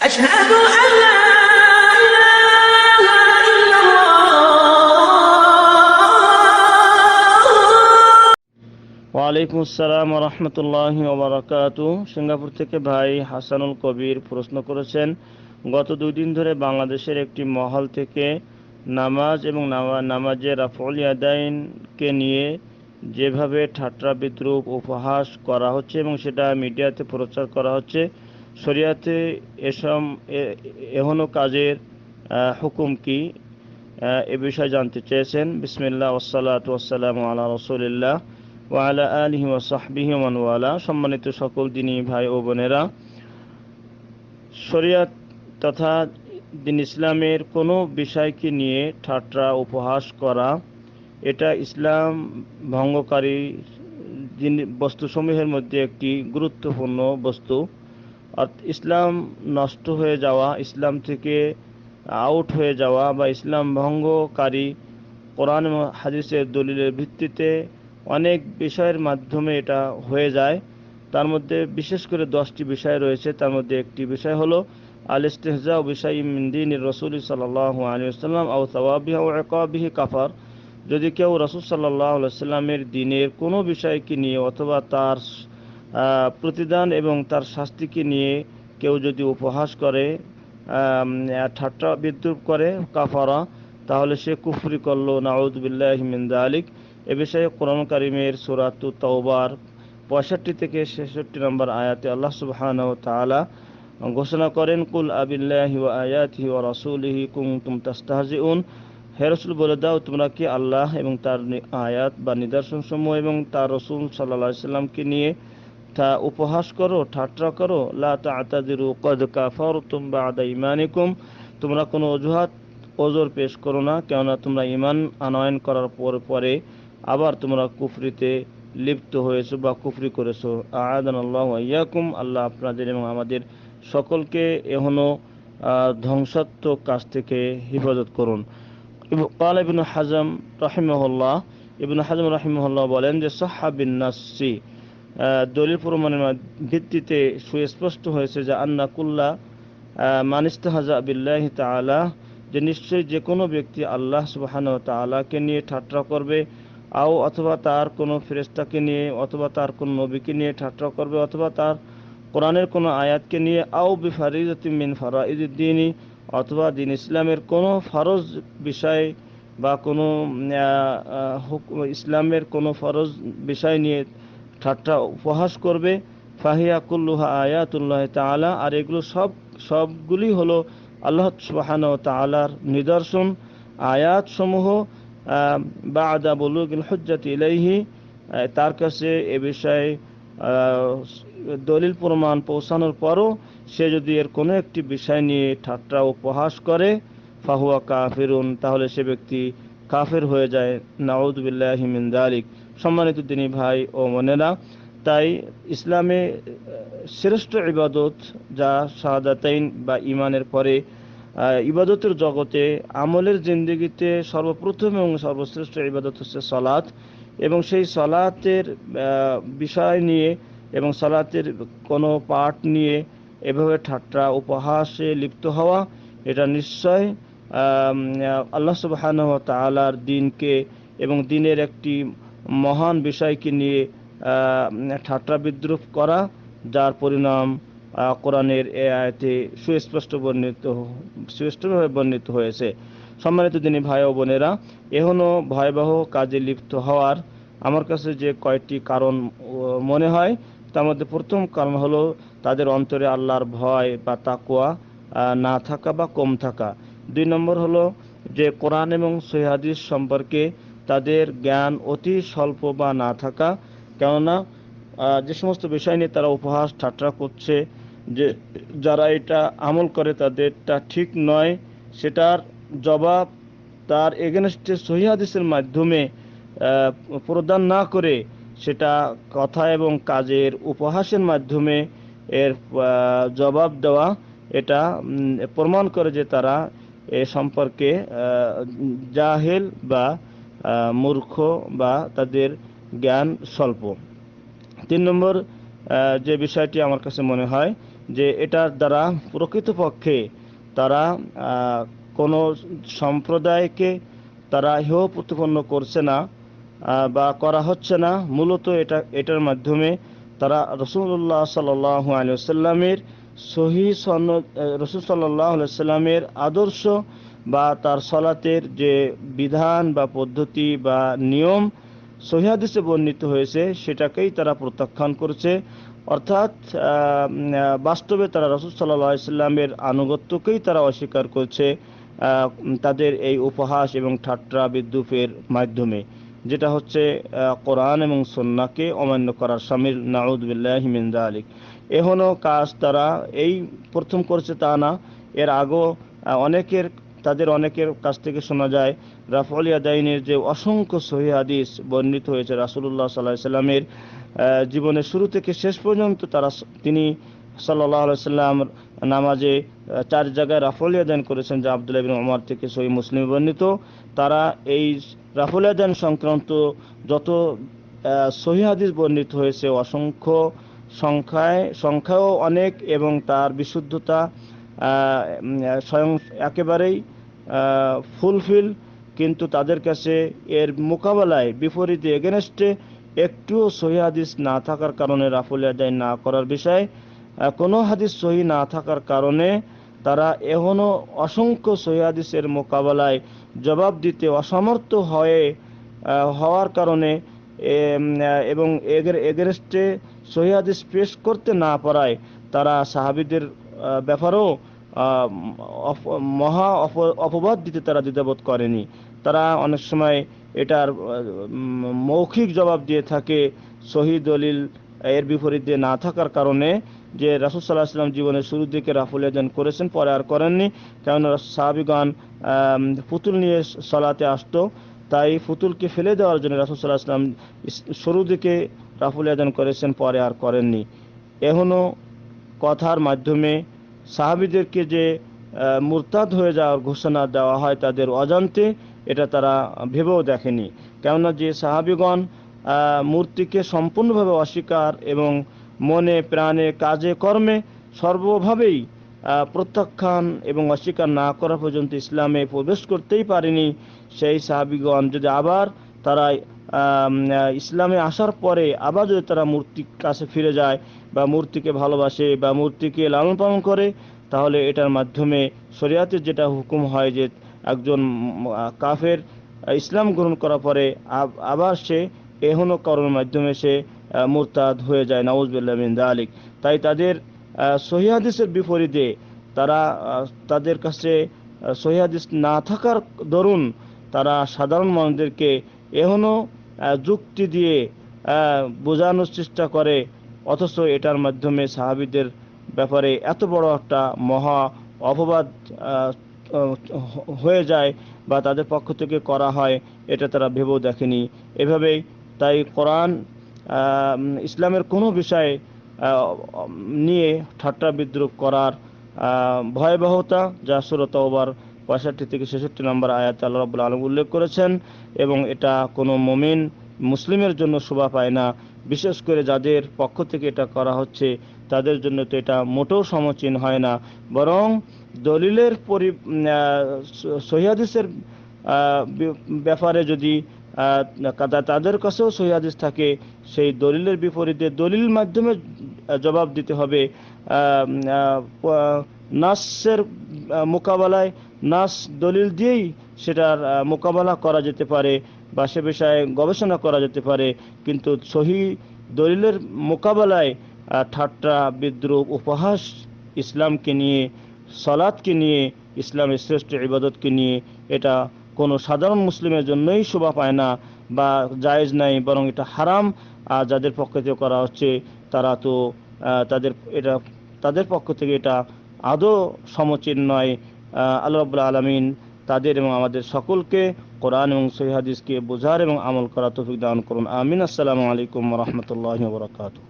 أشهد أن لا إله إلا الله ওয়ালাইকুম আসসালাম রহমতুল্লাহ ওবরাকাতু সিঙ্গাপুর থেকে ভাই হাসানুল কবির প্রশ্ন করেছেন গত দুই দিন ধরে বাংলাদেশের একটি মহল থেকে নামাজ এবং নামা- নামাজের রাফল ইয়াদাইনকে নিয়ে যেভাবে ঠাট্টা বিদ্রুপ উপহাস করা হচ্ছে এবং সেটা মিডিয়াতে প্রচার করা হচ্ছে শরিয়াতে এসম এহনো কাজের হুকুম কি? এ বিষয়ে জানতে চেয়েছেন। বিসমিল্লাহ ওসালাত ওয়াসালাম আলা রসুলিল্লাহ ওয়ালা আলিহি ওয়াসাহবিহি ওয়ালা। সম্মানিত সকল দিনী ভাই ও বোনেরা, শরিয়াত তথা দিন ইসলামের কোনো বিষয়কে নিয়ে ঠাট্টা উপহাস করা, এটা ইসলাম ভঙ্গকারী বস্তুসমূহের মধ্যে একটি গুরুত্বপূর্ণ বস্তু। ইসলাম নষ্ট হয়ে যাওয়া, ইসলাম থেকে আউট হয়ে যাওয়া বা ইসলাম ভঙ্গকারী কোরআন হাদিসের দলিলের ভিত্তিতে অনেক বিষয়ের মাধ্যমে এটা হয়ে যায়। তার মধ্যে বিশেষ করে দশটি বিষয় রয়েছে। তার মধ্যে একটি বিষয় হলো আল ইস্তেহজা বিষয় ইমিন রসুল সাল্লাহ আলী সাল্লাম আউ সওয়াবিহা ও একাবিহি কাফার। যদি কেউ রসুল সাল্লাহ সাল্লামের দিনের কোনো বিষয়কে নিয়ে অথবা তার প্রতিদান এবং তার শাস্তিকে নিয়ে কেউ যদি উপহাস করে ঠাট্টা বিদ্রুপ করে, কাফারা, তাহলে সে কুফরি করল। নাউদুবিল্লাহ মিন্দা আলিক এ বিষয়ে কোরআন কারিমের সুরাতু তওবার পঁয়ষট্টি থেকে ছেষট্টি নম্বর আয়াতে আল্লাহ সুবহানাহু ওয়া তাআলা ঘোষণা করেন, কুল আবিল্লাহি ওয়া আয়াতিহি ওয়া রাসূলিহি কুনতুম তাস্তাহজিউন। হে রাসূল, বলে দাও, তোমরা কি আল্লাহ এবং তার আয়াত বা নিদর্শন সমূহ এবং তার রসুল আলাইহি সাল্লামকে নিয়ে তা উপহাস করো, ঠাট্টা করো ঈমানিকুম। তোমরা কোনো অজুহাত, ওজোর পেশ করো না, কেননা তোমরা ইমান আনয়ন করার পর পরে আবার তোমরা কুফরিতে লিপ্ত হয়েছো বা কুফরি করেছ। আয়াদান আল্লাহ ইয়াকুম, আল্লাহ আপনাদের এবং আমাদের সকলকে এখনও ধ্বংসাত্মক কাজ থেকে হেফাজত করুন। কাল ইবনু হাজম রাহিমহল্লাহ, ইবনু হাজম রাহিমহল্লাহ বলেন যে সাহাবিন নাসি দলিল প্রমাণের ভিত্তিতে সুস্পষ্ট হয়েছে যে আন্না কুল্লা মানিস্তাহাজা বিল্লাহ তাআলা, যে নিশ্চয়ই যে কোনো ব্যক্তি আল্লাহ সুবহানাহু ওয়া তাআলাকে নিয়ে ঠাট্টা করবে, আও অথবা তার কোনো ফেরেশতাকে নিয়ে, অথবা তার কোনো নবীকে নিয়ে ঠাট্টা করবে, অথবা তার কোরআনের কোনো আয়াতকে নিয়ে, আও বিফারিজাতি মিন ফারাইজুদ্দিনী অথবা দিন ইসলামের কোনো ফরজ বিষয় বা কোনো ইসলামের কোনো ফরজ বিষয় নিয়ে ঠাট্টা উপহাস করবে। ফাহিয়া কুল্লুহা আয়াতুল্লাহ তাআলা, আর এগুলো সব, সবগুলি হলো আল্লাহ সুবহানাহু ওয়া তাআলার নিদর্শন। আয়াত সমূহ বা আদা বলুগিল হুজ্জাত ইলাইহি তার কাছে এ বিষয়ে দলিল প্রমাণ পৌঁছানোর পরও সে যদি এর কোনো একটি বিষয় নিয়ে ঠাট্টা উপহাস করে, ফাহুয়া কাফিরুন, তাহলে সে ব্যক্তি কাফের হয়ে যায়। নাউদুবিল্লাহি মিন যালিক। সম্মানিত তিনি ভাই ও মনেরা তাই ইসলামে শ্রেষ্ঠ ইবাদত যা শাহাদাতাইন বা ইমানের পরে ইবাদতের জগতে আমলের জিন্দগিতে সর্বপ্রথম এবং সর্বশ্রেষ্ঠ ইবাদত হচ্ছে সলাৎ এবং সেই সলাতের বিষয় নিয়ে এবং সলাতের কোনো পাঠ নিয়ে এভাবে ঠাট্টা উপহাসে লিপ্ত হওয়া, এটা নিশ্চয় আল্লাহ সুবহানাহু ওয়া তাআলার দিনকে এবং দিনের একটি মহান বিষয়কে নিয়ে ঠাট্টা বিদ্রুপ করা, যার পরিণাম কোরআনের এ আয়তে সুস্পষ্ট বর্ণিত সুস্পষ্টভাবে বর্ণিত হয়েছে। সম্মানিত দিনী ভাই ও বোনেরা এখনও ভয়াবহ কাজে লিপ্ত হওয়ার আমার কাছে যে কয়েকটি কারণ মনে হয়, তার মধ্যে প্রথম কারণ হলো তাদের অন্তরে আল্লাহর ভয় বা তাকুয়া না থাকা বা কম থাকা। দুই নম্বর হলো যে কোরআন এবং সহিহাদিস সম্পর্কে তাদের জ্ঞান অতি স্বল্প বা না থাকা। কেননা যে সমস্ত বিষয় নিয়ে তারা উপহাস, ঠাট্টা করছে, যে যারা এটা আমল করে তাদেরটা ঠিক নয়, সেটার জবাব তার এগেনস্টে সহিহাদিসের মাধ্যমে প্রদান না করে, সেটা কথা এবং কাজের উপহাসের মাধ্যমে এর জবাব দেওয়া, এটা প্রমাণ করে যে তারা এ সম্পর্কে জাহেল বা মূর্খ বা তাদের জ্ঞান স্বল্প। তিন নম্বর যে বিষয়টি আমার কাছে মনে হয় যে এটার দ্বারা প্রকৃতপক্ষে তারা কোনো সম্প্রদায়কে তারা হেয় প্রতিপন্ন করছে না বা করা হচ্ছে না। মূলত এটা, এটার মাধ্যমে তারা রসুল্লাহ সাল্লাহ আলিয়াল্লামের সহি রসুল সাল্লাহ সাল্লামের আদর্শ বা তার সলাতের যে বিধান বা পদ্ধতি বা নিয়ম সহিহাদিসে বর্ণিত হয়েছে, সেটাকেই তারা প্রত্যাখ্যান করছে। অর্থাৎ বাস্তবে তারা রসুল সাল্লাহ সাল্লামের আনুগত্যকেই তারা অস্বীকার করছে তাদের এই উপহাস এবং ঠাট্টা বিদ্রুপের মাধ্যমে। যেটা হচ্ছে কোরআন এবং সন্নাকে অমান্য করার সামিল। নাউদ্দিল্লাহ হিমিন্দা আলিক এখনও কাজ তারা, এই প্রথম করছে তা না। এর আগেও অনেকের তাদের অনেকের কাছ থেকে শোনা যায় রাফল ইয়াদাইনের যে অসংখ্য সহি হাদিস বর্ণিত হয়েছে রাসুল্লাহ সাল্লাহ সাল্লামের জীবনের শুরু থেকে শেষ পর্যন্ত তারা তিনি সাল্লাহ সাল্লাম নামাজে চার জায়গায় রাফল ইয়াদান করেছেন, যা আবদুল্লাহ বিন ওমর থেকে সহি মুসলিম বর্ণিত। তারা এই রাফল ইয়াদান সংক্রান্ত যত সহি হাদিস বর্ণিত হয়েছে, অসংখ্য সংখ্যায়, সংখ্যাও অনেক এবং তার বিশুদ্ধতা স্বয়ং একেবারেই ফুলফিল কিন্তু তাদের কাছে এর মোকাবেলায় বিপরীতে এগেনস্টে একটুও সহি হাদিস না থাকার কারণে রাফুল আদায় না করার বিষয়ে কোনো হাদিস সহি না থাকার কারণে তারা এখনও অসংখ্য সহি হাদিসের মোকাবেলায় জবাব দিতে অসমর্থ হয়ে হওয়ার কারণে এবং এগের এগেনস্টে সহি হাদিস পেশ করতে না পারায় তারা সাহাবিদের ব্যাপারেও মহা অপ- অপবাদ দিতে তারা দ্বিধাবোধ করেনি। তারা অনেক সময় এটার মৌখিক জবাব দিয়ে থাকে সহি দলিল এর বিপরীতে না থাকার কারণে যে রাসুল সাল্লাহ জীবনের শুরুর দিকে রাফুল আদান করেছেন, পরে আর করেননি। কেননা সাহাবিগণ পুতুল নিয়ে সলাতে আসতো, তাই পুতুলকে ফেলে দেওয়ার জন্য রাসুল সাল্লাহ সাল্লাম শুরুর দিকে রাফুল আদান করেছেন, পরে আর করেননি। এখনও কথার মাধ্যমে সাহাবিদেরকে যে মুরতাদ হয়ে যাওয়ার ঘোষণা দেওয়া হয় তাদের অজান্তে, এটা তারা ভেবেও দেখেনি। কেননা যে সাহাবিগণ মূর্তিকে সম্পূর্ণভাবে অস্বীকার এবং মনে, প্রাণে, কাজে, কর্মে সর্বভাবেই প্রত্যাখ্যান এবং অস্বীকার না করা পর্যন্ত ইসলামে প্রবেশ করতেই পারেনি, সেই সাহাবিগণ যদি আবার তারা ইসলামে আসার পরে আবার যদি তারা মূর্তির কাছে ফিরে যায় বা মূর্তিকে ভালোবাসে বা মূর্তিকে লালন পালন করে তাহলে এটার মাধ্যমে শরিয়াতের যেটা হুকুম হয় যে একজন কাফের ইসলাম গ্রহণ করার পরে আবার সে এহনো করার মাধ্যমে সে মুরতাদ হয়ে যায় নওয়াজবিল্লাহ মিন দালিক। তাই তাদের আহ, সহি হাদিসের বিপরীতে তারা তাদের কাছে আহ, সহি হাদিস না থাকার দরুন তারা সাধারণ মানুষদেরকে এখনও যুক্তি দিয়ে বোঝানোর চেষ্টা করে অথচ এটার মাধ্যমে সাহাবিদের ব্যাপারে এত বড় একটা মহা অপবাদ হয়ে যায় বা তাদের পক্ষ থেকে করা হয়, এটা তারা ভেবেও দেখেনি। এভাবেই তাই কোরআন ইসলামের কোনো বিষয়ে নিয়ে ঠাট্টা বিদ্রুপ করার ভয়াবহতা যা সুরত ওবার পঁয়ষট্টি থেকে ছেষট্টি নম্বর আয়াত আল্লাহ রাবুল আলম উল্লেখ করেছেন এবং এটা কোনো মমিন, মুসলিমের জন্য শোভা পায় না। বিশেষ করে যাদের পক্ষ থেকে এটা করা হচ্ছে, তাদের জন্য তো এটা মোটেও সমচীন হয় না। বরং দলিলের পরি সহিয়াদিসের ব্যাপারে যদি তাদের কাছেও সহিয়াদিস থাকে, সেই দলিলের বিপরীতে দলিল মাধ্যমে জবাব দিতে হবে। নাসের মোকাবেলায় নাস দলিল দিয়েই সেটার মোকাবেলা করা যেতে পারে বা সে বিষয়ে গবেষণা করা যেতে পারে। কিন্তু সহি দলিলের মোকাবেলায় ঠাট্টা বিদ্রুপ উপহাস ইসলামকে নিয়ে সলাদকে নিয়ে, ইসলামের শ্রেষ্ঠ ইবাদতকে নিয়ে এটা কোনো সাধারণ মুসলিমের জন্যই শোভা পায় না বা জায়েজ নাই, বরং এটা হারাম। আর যাদের পক্ষ থেকে করা হচ্ছে, তারা তো তাদের, এটা, তাদের পক্ষ থেকে এটা আদৌ সমচীন নয়। আল্লাহ আলমিন তাদের এবং আমাদের সকলকে কোরআন এবং সহি বোঝার এবং আমল করা তৌফিক দান করুন। আমিন। আসসালামু আলাইকুম রহমতুল্লাহ বরকাতুহ।